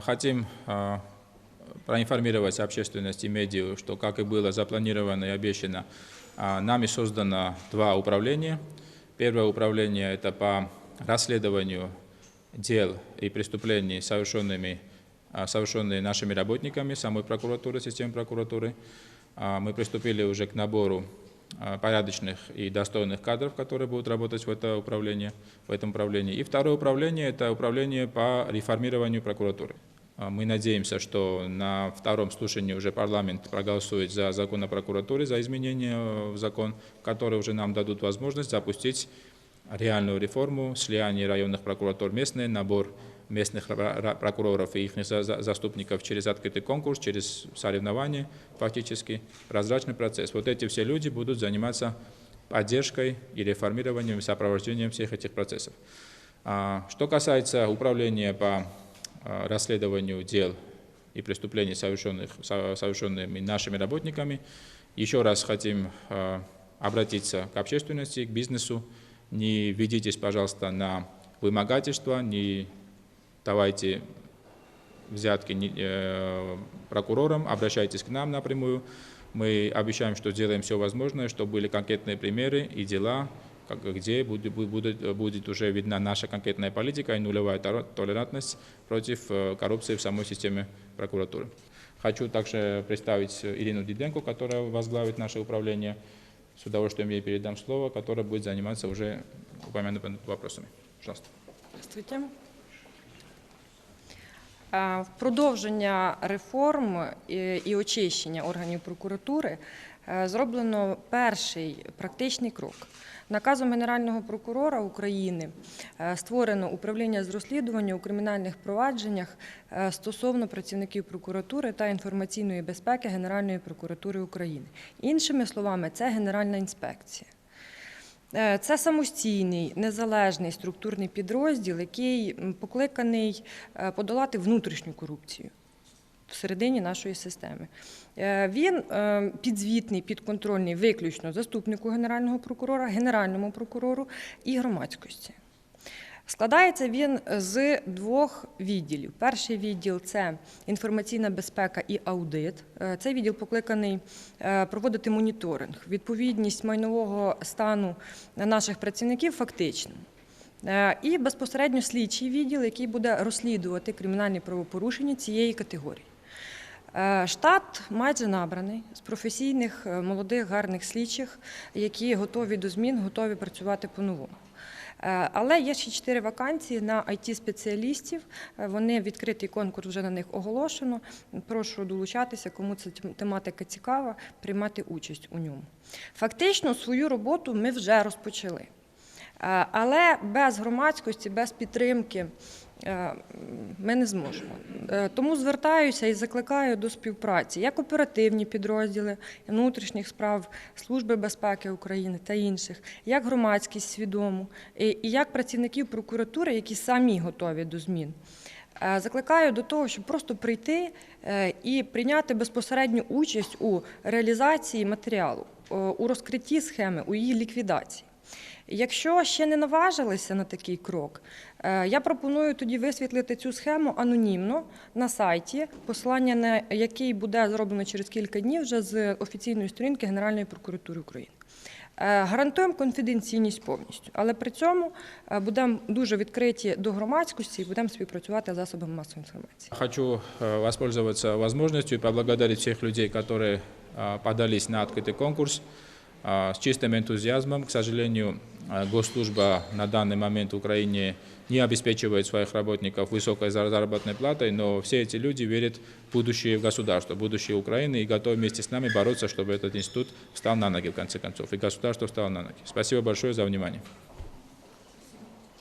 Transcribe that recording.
Хотим а, проинформировать общественность и медиа, что, как и было запланировано и обещано, а, нами создано два управления. Первое управление – это по расследованию дел и преступлений, совершенными, а, совершенные нашими работниками самой прокуратуры, системы прокуратуры. Мы приступили уже к набору порядочных и достойных кадров, которые будут работать в это управление, в этом управлении. И второе управление – это управление по реформированию прокуратуры. А, Мы надеемся, что на втором слушании уже парламент проголосует за закон о прокуратуре, за изменения в закон, которые уже нам дадут возможность запустить реальную реформу, слияние районных прокуратур местные, набор местных прокуроров и их за- за- заступников через открытый конкурс, через соревнования фактически, прозрачный процесс. Вот эти все люди будут заниматься поддержкой и реформированием сопровождением всех этих процессов. А, Что касается управления по расследованию дел и преступлений, совершенных, со- совершенными нашими работниками, еще раз хотим а, обратиться к общественности, к бизнесу. Не ведитесь, пожалуйста, на вымогательство, не давайте взятки э, прокурорам, обращайтесь к нам напрямую. Мы обещаем, что сделаем все возможное, чтобы были конкретные примеры и дела, где будет, будет, будет уже видна наша конкретная политика и нулевая торо- толерантность против э, коррупции в самой системе прокуратуры. Хочу также представить Ирину Диденко, которая возглавит наше управление. С удовольствием ей передам слово, которая будет заниматься уже упомянутыми вопросами. Пожалуйста. Здравствуйте. Е, В продовження реформ і- і очищення органів прокуратури е, зроблено перший практичний крок. Наказом Генерального прокурора України е, створено управління з розслідування у кримінальних провадженнях е, стосовно працівників прокуратури та інформаційної безпеки Генеральної прокуратури України. Іншими словами, це Генеральна інспекція. Е, Це самостійний, незалежний структурний підрозділ, який покликаний е, подолати внутрішню корупцію всередині нашої системи. Е, Він е, підзвітний, підконтрольний виключно заступнику генерального прокурора, генеральному прокурору і громадськості. Складається він з двох відділів. Перший відділ це інформаційна безпека і аудит. Е, Цей відділ покликаний проводити моніторинг, відповідність майнового стану наших працівників фактично. І безпосередньо слідчий відділ, який буде розслідувати кримінальні правопорушення цієї категорії. Е, Штат майже набраний з професійних е, молодих гарних слідчих, які готові до змін, готові працювати по-новому. Е, Але є ще чотири вакансії на it спеціалістів Вони відкритий конкурс вже на них оголошено. Прошу долучатися, кому ця тематика цікава, приймати участь у ньому. Фактично, свою роботу ми вже розпочали. Е, Але без громадськості, без підтримки е, ми не зможемо. Е, Тому звертаюся і закликаю до співпраці як оперативні підрозділи внутрішніх справ, Служби безпеки України та інших, як громадськість свідому, і як працівників прокуратури, які самі готові до змін. Закликаю до того, щоб просто прийти і прийняти безпосередню участь у реалізації матеріалу, у розкритті схеми, у її ліквідації. Якщо ще не наважилися на такий крок, е, я пропоную тоді висвітлити цю схему анонімно на сайті, посилання на який буде зроблено через кілька днів вже з офіційної сторінки Генеральної прокуратури України. Е, Гарантуємо конфіденційність повністю, але при цьому е, будемо дуже відкриті до громадськості і будемо співпрацювати з засобами масової інформації. Хочу э, воспользоваться возможностью и поблагодарить всех людей, которые а, подались на открытый конкурс а, С чистым энтузиазмом. К сожалению, а, госслужба на данный момент в Украине не обеспечивает своих работников высокой зар- заработной платой, но все эти люди верят в будущее государства, будущее Украины и готовы вместе с нами бороться, чтобы этот институт встал на ноги в конце концов, и государство встало на ноги. Спасибо большое за внимание.